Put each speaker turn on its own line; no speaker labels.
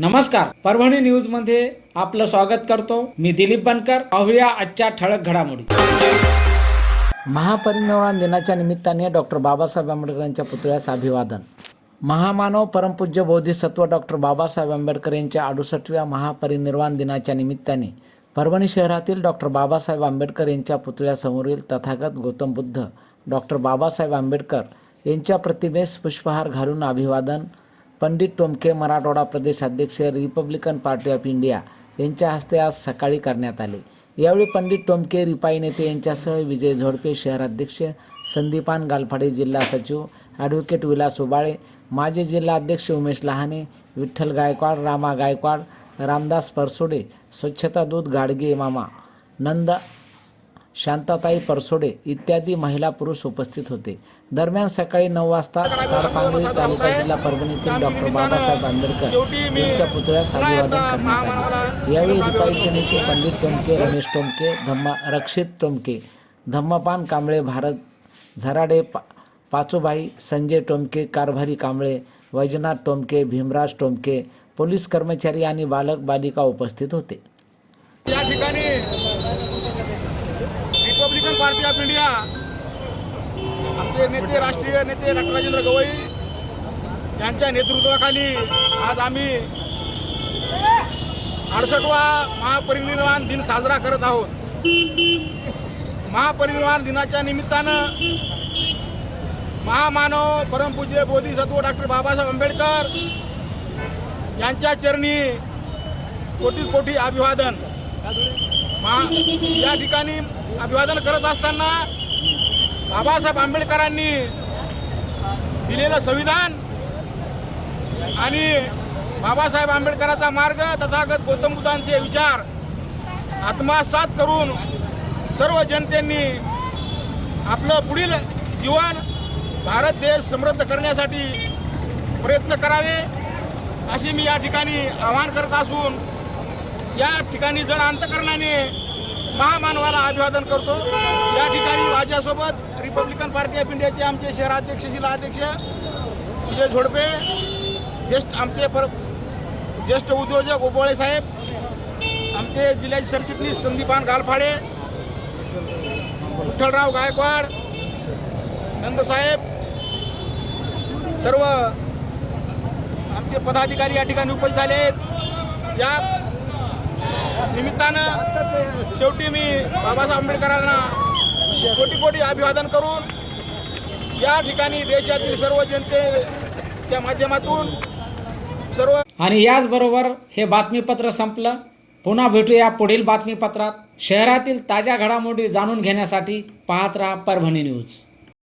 नमस्कार. परभणी न्यूजमध्ये आपलं स्वागत करतो. मी दिलीप बनकर. पाहूया आजच्या ठळक घडामोडी. महापरिनिर्वाण दिनाच्या निमित्ताने डॉक्टर बाबासाहेब आंबेडकरांच्या पुतळ्यास अभिवादन. महामानव परमपूज्य बोधिसत्व डॉक्टर बाबासाहेब आंबेडकर यांच्या अडुसष्टव्या महापरिनिर्वाण दिनाच्या निमित्ताने परभणी शहरातील डॉक्टर बाबासाहेब आंबेडकर यांच्या पुतळ्यासमोरील तथागत गौतम बुद्ध डॉक्टर बाबासाहेब आंबेडकर यांच्या प्रतिमेस पुष्पहार घालून अभिवादन पंडित टोमके मराठवाडा प्रदेश अध्यक्ष रिपब्लिकन पार्टी ऑफ इंडिया यांच्या हस्ते आज सकाळी करण्यात आले. यावेळी पंडित टोमके रिपाई नेते यांच्यासह विजय झोडपे शहराध्यक्ष संदीपान गालफाडे जिल्हा सचिव ॲडव्होकेट विलास उबाळे माजी जिल्हा अध्यक्ष उमेश लहाने विठ्ठल गायकवाड रामा गायकवाड रामदास परसोडे स्वच्छता दूत गाडगे मामा नंद शांताताई परसोडे इत्यादी महिला पुरुष उपस्थित होते. दरम्यान सकाळी नऊ वाजता तारपांगरी तालुका जिल्हा परभणीतील डॉक्टर बाबासाहेब आंबेडकर यांच्या पुतळ्यास अभिवादन करण्यात आले. यावेळी रुपाईचे नेते पंडित टोमके रमेश टोमके धम्मा रक्षित टोमके धम्मपान कांबळे भारत झराडे पा पाचूबाई संजय टोमके कारभारी कांबळे वैजनाथ टोमके भीमराज टोमके पोलीस कर्मचारी आणि बालक बालिका उपस्थित होते.
या ठिकाणी पार्टी ऑफ इंडिया. आमचे नेते राष्ट्रीय नेते डॉक्टर राजेंद्र गवई यांच्या नेतृत्वाखाली आज आम्ही अडसठवा महापरिनिर्वाण दिन साजरा करत आहोत. महापरिनिर्वाण दिनाच्या निमित्तानं महामानव परमपूज्य बोधिसत्व डॉक्टर बाबासाहेब आंबेडकर यांच्या चरणी कोटी कोटी अभिवादन. मा या ठिकाणी अभिवादन करत असताना बाबासाहेब आंबेडकरांनी दिलेलं संविधान आणि बाबासाहेब आंबेडकरांचा मार्ग तथागत गौतम बुद्धांचे विचार आत्मसात करून सर्व जनतेंनी आपलं पुढील जीवन भारत देश समृद्ध करण्यासाठी प्रयत्न करावे अशी मी या ठिकाणी आवाहन करत असून या ठिकाणी जण अंतकरणाने महामानवाला अभिवादन करतो. या ठिकाणी माझ्यासोबत रिपब्लिकन पार्टी ऑफ इंडियाचे आमचे शहराध्यक्ष जिल्हाध्यक्ष विजय झोडपे ज्येष्ठ आमचे पर ज्येष्ठ उद्योजक ओबोळे साहेब आमचे जिल्ह्याचे सरचिटणीस संदीपान गालफाडे विठ्ठलराव गायकवाड नंदसाहेब सर्व आमचे पदाधिकारी या ठिकाणी उपस्थित झाले आहेत या निमित्तानं शेवटी मी बाबासाहेब आंबेडकरांना कोटी कोटी अभिवादन करून या ठिकाणी देशातील सर्व जनतेच्या माध्यमातून सर्व
आणि याचबरोबर हे बातमीपत्र संपलं. पुन्हा भेटूया पुढील बातमीपत्रात. शहरातील ताज्या घडामोडी जाणून घेण्यासाठी पाहत राहा परभणी न्यूज.